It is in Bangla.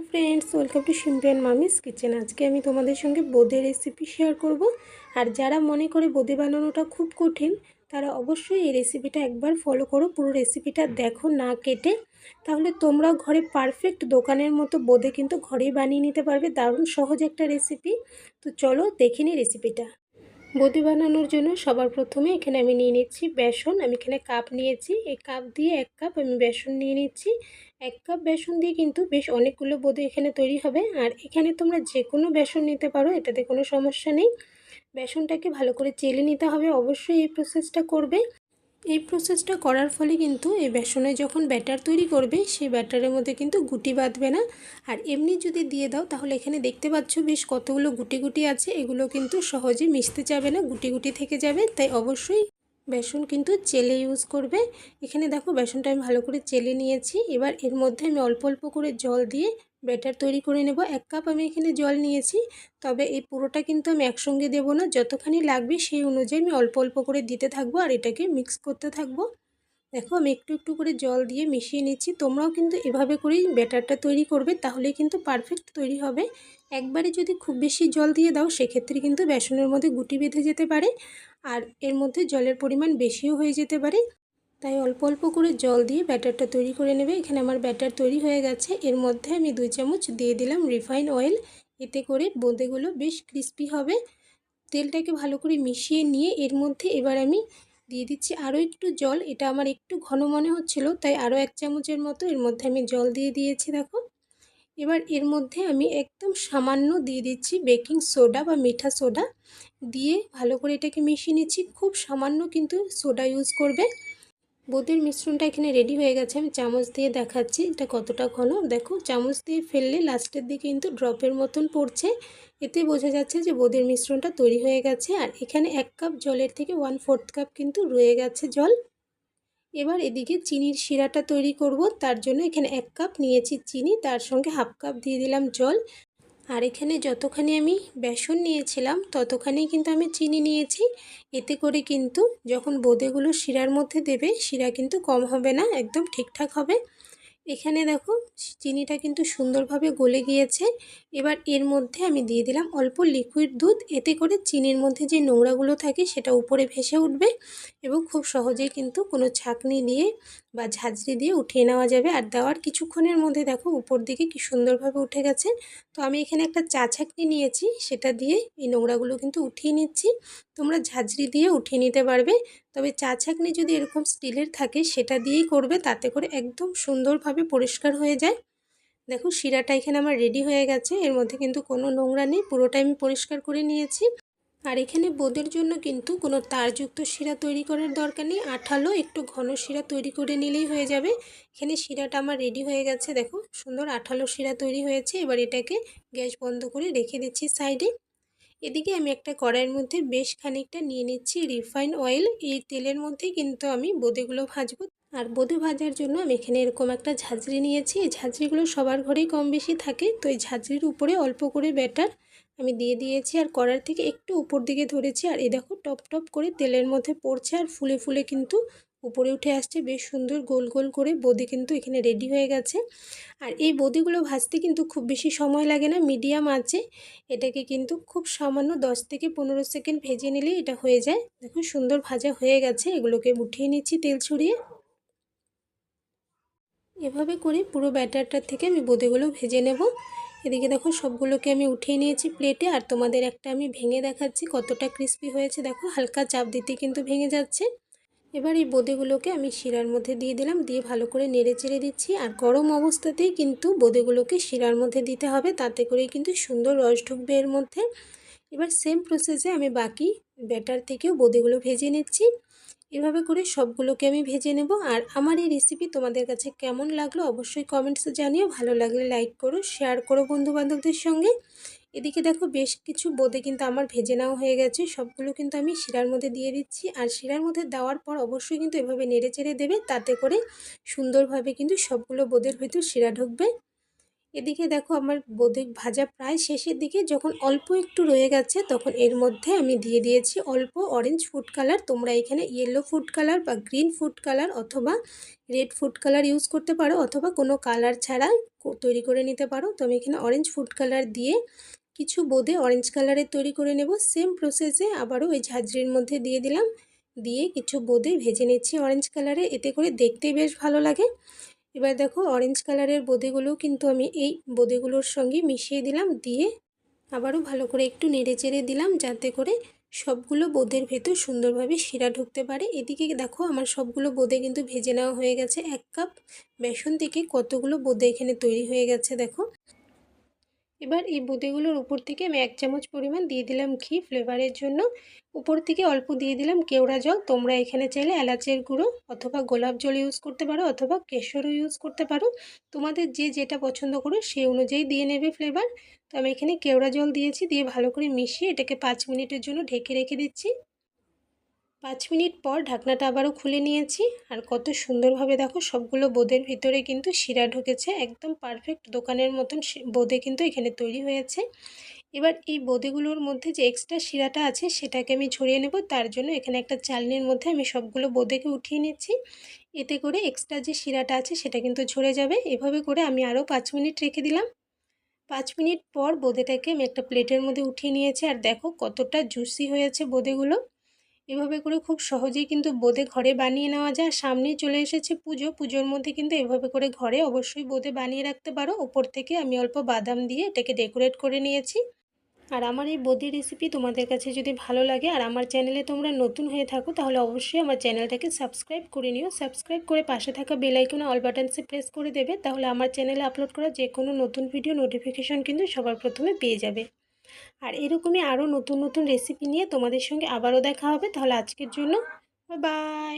হ্যালো ফ্রেন্ডস ওয়েলকাম টু শিম্পিয়ান মামিস কিচেন আজকে আমি তোমাদের সঙ্গে বোঁদে রেসিপি শেয়ার করব। আর যারা মনে করে বোঁদে বানানোটা খুব কঠিন, তারা অবশ্যই এই রেসিপিটা একবার ফলো করো, পুরো রেসিপিটা দেখো না কেটে। তাহলে তোমরাও ঘরে পারফেক্ট দোকানের মতো বোঁদে কিন্তু ঘরেই বানিয়ে নিতে পারবে, দারুণ সহজ একটা রেসিপি তো চলো দেখে রেসিপিটা বদি বানানোর জন্য সবার প্রথমে এখানে আমি নিয়ে নিচ্ছি বেসন। আমি এখানে কাপ নিয়েছি। এই কাপ দিয়ে এক কাপ আমি বেসন নিয়ে নিচ্ছি। এক কাপ বেসন দিয়ে কিন্তু বেশ অনেকগুলো বদি এখানে তৈরি হবে। আর এখানে তোমরা যে কোনো বেসন নিতে পারো, এটাতে কোনো সমস্যা নেই। বেসনটাকে ভালো করে চেলে নিতে হবে। অবশ্যই এই প্রসেসটা করবে। এই প্রসেসটা করার ফলে কিন্তু এই বেসনে যখন ব্যাটার তৈরি করবে, সেই ব্যাটারের মধ্যে কিন্তু গুটি বাঁধবে না। আর এমনি যদি দিয়ে দাও, তাহলে এখানে দেখতে পাচ্ছ বেশ কতগুলো গুটি গুটি আছে। এগুলো কিন্তু সহজে মিশতে যাবে না, গুটি গুটি থেকে যাবে। তাই অবশ্যই বেসন কিন্তু চেলে ইউজ করবে। এখানে দেখো বেসনটা আমি ভালো করে চেলে নিয়েছি। এবার এর মধ্যে আমি অল্প অল্প করে জল দিয়ে ব্যাটার তৈরি করে নেব। এক কাপ আমি এখানে জল নিয়েছি। তবে এই পুরোটা কিন্তু আমি একসঙ্গে দেব না। যতখানি লাগবে সেই অনুযায়ী আমি অল্প অল্প করে দিতে থাকব আর এটাকে মিক্স করতে থাকব। দেখো আমি একটু একটু করে জল দিয়ে মিশিয়ে নিচ্ছি। তোমরাও কিন্তু এভাবে করেই ব্যাটারটা তৈরি করবে তাহলে কিন্তু পারফেক্ট তৈরি হবে। একবারে যদি খুব বেশি জল দিয়ে দাও, সেক্ষেত্রে কিন্তু বেসনের মধ্যে গুটি বেঁধে যেতে পারে। আর এর মধ্যে জলের পরিমাণ বেশিও হয়ে যেতে পারে। তাই অল্প অল্প করে জল দিয়ে ব্যাটারটা তৈরি করে নেবে। এখানে আমার ব্যাটার তৈরি হয়ে গেছে। এর মধ্যে আমি দুই চামচ দিয়ে দিলাম রিফাইন অয়েল। এতে করে বোঁদেগুলো বেশ ক্রিস্পি হবে। তেলটাকে ভালো করে মিশিয়ে নিয়ে এর মধ্যে এবার আমি দিয়ে দিচ্ছি আরও একটু জল। এটা আমার একটু ঘন মনে হচ্ছিল, তাই আরও এক চামচের মতো এর মধ্যে আমি জল দিয়ে দিয়েছি, দেখো। এবার এর মধ্যে আমি একদম সামান্য দিয়ে দিচ্ছি বেকিং সোডা বা মিঠা সোডা। দিয়ে ভালো করে এটাকে মিশিয়ে নিচ্ছি। খুব সামান্য কিন্তু সোডা ইউজ করবে। বোঁদের মিশ্রণটা এখানে রেডি হয়ে গেছে। আমি চামচ দিয়ে দেখাচ্ছি এটা কতটা ঘন। দেখো, চামচ দিয়ে ফেললে লাস্টের দিকে কিন্তু ড্রপের মতন পড়ছে। এতে বোঝা যাচ্ছে যে বোঁদের মিশ্রণটা তৈরি হয়ে গেছে। আর এখানে এক কাপ জলের থেকে ওয়ান ফোর্থ কাপ কিন্তু রয়ে গেছে জল। এবার এদিকে চিনির শিরাটা তৈরি করব। তার জন্য এখানে এক কাপ নিয়েছি চিনি। তার সঙ্গে হাফ কাপ দিয়ে দিলাম জল। আর এখানে যতখানি আমি বেসন নিয়েছিলাম, ততখানি কিন্তু আমি চিনি নিয়েছি। এতে করে কিন্তু যখন বোঁদেগুলো শিরার মধ্যে দেবে, শিরা কিন্তু কম হবে না, একদম ঠিকঠাক হবে। এখানে দেখো, চিনিটা কিন্তু সুন্দরভাবে গলে গিয়েছে। এবার এর মধ্যে আমি দিয়ে দিলাম অল্প লিকুইড দুধ। এতে করে চিনির মধ্যে যে নোংরাগুলো থাকে, সেটা উপরে ভেসে উঠবে এবং খুব সহজেই কিন্তু কোনো ছাকনি দিয়ে বা ঝাঁঝরি দিয়ে উঠিয়ে নেওয়া যাবে। আর দেওয়ার কিছুক্ষণের মধ্যে দেখো উপর দিকে কি সুন্দরভাবে উঠে গেছে। তো আমি এখানে একটা চা ছাকনি নিয়েছি, সেটা দিয়ে এই নোংরাগুলো কিন্তু উঠিয়ে নিচ্ছি। তোমরা ঝাঁঝরি দিয়ে উঠিয়ে নিতে পারবে। তবে চা ছাকনি যদি এরকম স্টিলের থাকে, সেটা দিয়েই করবে, তাতে করে একদম সুন্দরভাবে পরিষ্কার হয়ে যায়। দেখো শিরাটা এখানে আমার রেডি হয়ে গেছে, এর মধ্যে কিন্তু কোনো নোংরা নেই, পুরোটাই আমি পরিষ্কার করে নিয়েছি। আর এখানে বোঁদের জন্য কিন্তু কোনো তারযুক্ত শিরা তৈরি করার দরকার নেই। আঠালো একটু ঘন শিরা তৈরি করে নিলেই হয়ে যাবে। এখানে শিরাটা আমার রেডি হয়ে গেছে, দেখো। সুন্দর আঠালো শিরা তৈরি হয়েছে। এবার এটাকে গ্যাস বন্ধ করে রেখে দিচ্ছি সাইডে। এদিকে আমি একটা কড়াইয়ের মধ্যে বেশ খানিকটা নিয়ে নিচ্ছি রিফাইন অয়েল। এই তেলের মধ্যে কিন্তু আমি বোঁদেগুলো ভাজবো। আর বোঁদে ভাজার জন্য আমি এখানে এরকম একটা ঝাঁঝরি নিয়েছি। এই ঝাঁঝরিগুলো সবার ঘরেই কম বেশি থাকে। তো এই ঝাঁঝরির উপরে অল্প করে ব্যাটার আমি দিয়ে দিয়েছি আর কড়ার থেকে একটু উপর দিকে ধরেছি আর এই দেখো টপ টপ করে তেলের মধ্যে পড়ছে আর ফুলে ফুলে কিন্তু উপরে উঠে আসছে। বেশ সুন্দর গোল গোল করে বদি কিন্তু এখানে রেডি হয়ে গেছে। আর এই বদিগুলো ভাজতে কিন্তু খুব বেশি সময় লাগে না মিডিয়াম আছে। এটাকে কিন্তু খুব সামান্য 10 থেকে পনেরো সেকেন্ড ভেজে নিলেই এটা হয়ে যায়। দেখুন সুন্দর ভাজা হয়ে গেছে, এগুলোকে উঠিয়ে নিচ্ছি তেল ছড়িয়ে। এভাবে করে পুরো ব্যাটারটার থেকে আমি বোঁদেগুলো ভেজে নেব। এদিকে দেখো সবগুলোকে আমি উঠিয়ে নিয়েছি প্লেটে, আর তোমাদের একটা আমি ভেঙে দেখাচ্ছি কতটা ক্রিস্পি হয়েছে। দেখো হালকা চাপ দিতে কিন্তু ভেঙে যাচ্ছে। এবার এই বোদেগুলোকে আমি শিরার মধ্যে দিয়ে দিলাম, দিয়ে ভালো করে নেড়ে চেড়ে দিচ্ছি। আর গরম অবস্থাতেই কিন্তু বোদেগুলোকে শিরার মধ্যে দিতে হবে, তাতে করেই কিন্তু সুন্দর রস ঢুকবে এর মধ্যে। এবার সেম প্রসেসে আমি বাকি ব্যাটার থেকেও বোঁদেগুলো ভেজে নিচ্ছি। এভাবে করে সবগুলোকে আমি ভেজে নেব। আর আমার এই রেসিপি তোমাদের কাছে কেমন লাগল অবশ্যই কমেন্টসে জানিও। ভালো লাগলে লাইক করো শেয়ার করো বন্ধুবান্ধবদের সঙ্গে। এদিকে দেখো বেশ কিছু বোঁদে কিন্তু আমার ভেজে নেওয়া হয়ে গেছে। সবগুলো কিন্তু আমি শিরার মধ্যে দিয়ে দিচ্ছি। আর শিরার মধ্যে দেওয়ার পর অবশ্যই কিন্তু এভাবে নেড়ে চেড়ে দেবে। তাতে করে সুন্দরভাবে কিন্তু সবগুলো বোঁদের ভিতর শিরা ঢুকবে। এদিকে দেখো আমার বোঁদে ভাজা প্রায় শেষের দিকে, যখন অল্প একটু রয়ে গেছে তখন এর মধ্যে আমি দিয়ে দিয়েছি অল্প অরেঞ্জ ফুড কালার তোমরা এখানে ইয়েলো ফুড কালার বা গ্রিন ফুড কালার অথবা রেড ফুড কালার ইউজ করতে পারো অথবা কোনো কালার ছাড়া তৈরি করে নিতে পারো। তো আমি এখানে অরেঞ্জ ফুড কালার দিয়ে কিছু বোঁদে অরেঞ্জ কালারের তৈরি করে নেব। সেম প্রসেসে আবারও ওই ঝাঁঝরির মধ্যে দিয়ে দিলাম। দিয়ে কিছু বোঁদে ভেজে নিচ্ছি অরেঞ্জ কালারে এতে করে দেখতে বেশ ভালো লাগে। এবার দেখো অরেঞ্জ কালারের বোঁদেগুলোও কিন্তু আমি এই বোঁদেগুলোর সঙ্গে মিশিয়ে দিলাম, দিয়ে আবারও ভালো করে একটু নেড়ে চেড়ে দিলাম যাতে করে সবগুলো বোঁদের ভেতর সুন্দরভাবে শিরা ঢুকতে পারে। এদিকে দেখো আমার সবগুলো বোঁদে কিন্তু ভেজে নেওয়া হয়ে গেছে। এক কাপ বেসন থেকে কতগুলো বোঁদে এখানে তৈরি হয়ে গেছে দেখো। এবার এই বোঁদেগুলোর উপর থেকে আমি এক চামচ পরিমাণ দিয়ে দিলাম ঘি ফ্লেভারের জন্য। উপর থেকে অল্প দিয়ে দিলাম কেওড়া জল। তোমরা এখানে চাইলে এলাচের গুঁড়ো অথবা গোলাপ জল ইউজ করতে পারো অথবা কেশরও ইউজ করতে পারো। তোমাদের যে যেটা পছন্দ করো সেই অনুযায়ী দিয়ে নেবে ফ্লেভার তো আমি এখানে কেওড়া জল দিয়েছি, দিয়ে ভালো করে মিশিয়ে এটাকে পাঁচ মিনিটের জন্য ঢেকে রেখে দিচ্ছি। পাঁচ মিনিট পর ঢাকনাটা আবারও খুলে নিয়েছি। আর কত সুন্দরভাবে দেখো সবগুলো বোঁদের ভিতরে কিন্তু শিরা ঢুকেছে। একদম পারফেক্ট দোকানের মতন বোঁদে কিন্তু এখানে তৈরি হয়েছে। এবার এই বোঁদেগুলোর মধ্যে যে এক্সট্রা শিরাটা আছে সেটাকে আমি ছড়িয়ে নেব। তার জন্য এখানে একটা চালনির মধ্যে আমি সবগুলো বোঁদেকে উঠিয়ে নিচ্ছি। এতে করে এক্সট্রা যে শিরাটা আছে সেটা কিন্তু ঝরে যাবে। এভাবে করে আমি আরও পাঁচ মিনিট রেখে দিলাম। পাঁচ মিনিট পর বোঁদেটাকে আমি একটা প্লেটের মধ্যে উঠিয়ে নিয়েছি। আর দেখো কতটা জুসি হয়েছে বোঁদেগুলো। এভাবে করে খুব সহজেই কিন্তু বোঁদে ঘরে বানিয়ে নেওয়া যায়। সামনেই চলে এসেছে পুজো। পুজোর মধ্যে কিন্তু এভাবে করে ঘরে অবশ্যই বোঁদে বানিয়ে রাখতে পারো। ওপর থেকে আমি অল্প বাদাম দিয়ে এটাকে ডেকোরেট করে নিয়েছি। আর আমার এই বদি রেসিপি তোমাদের কাছে যদি ভালো লাগে আর আমার চ্যানেলে তোমরা নতুন হয়ে থাকো, তাহলে অবশ্যই আমার চ্যানেলটাকে সাবস্ক্রাইব করে নিও। সাবস্ক্রাইব করে পাশে থাকা বেলাইকনে অল বাটনসে প্রেস করে দেবে। তাহলে আমার চ্যানেলে আপলোড করা যে কোনো নতুন ভিডিও নোটিফিকেশন কিন্তু সবার প্রথমে পেয়ে যাবে। আর এরকমই আরও নতুন নতুন রেসিপি নিয়ে তোমাদের সঙ্গে আবারও দেখা হবে। তাহলে আজকের জন্য বাই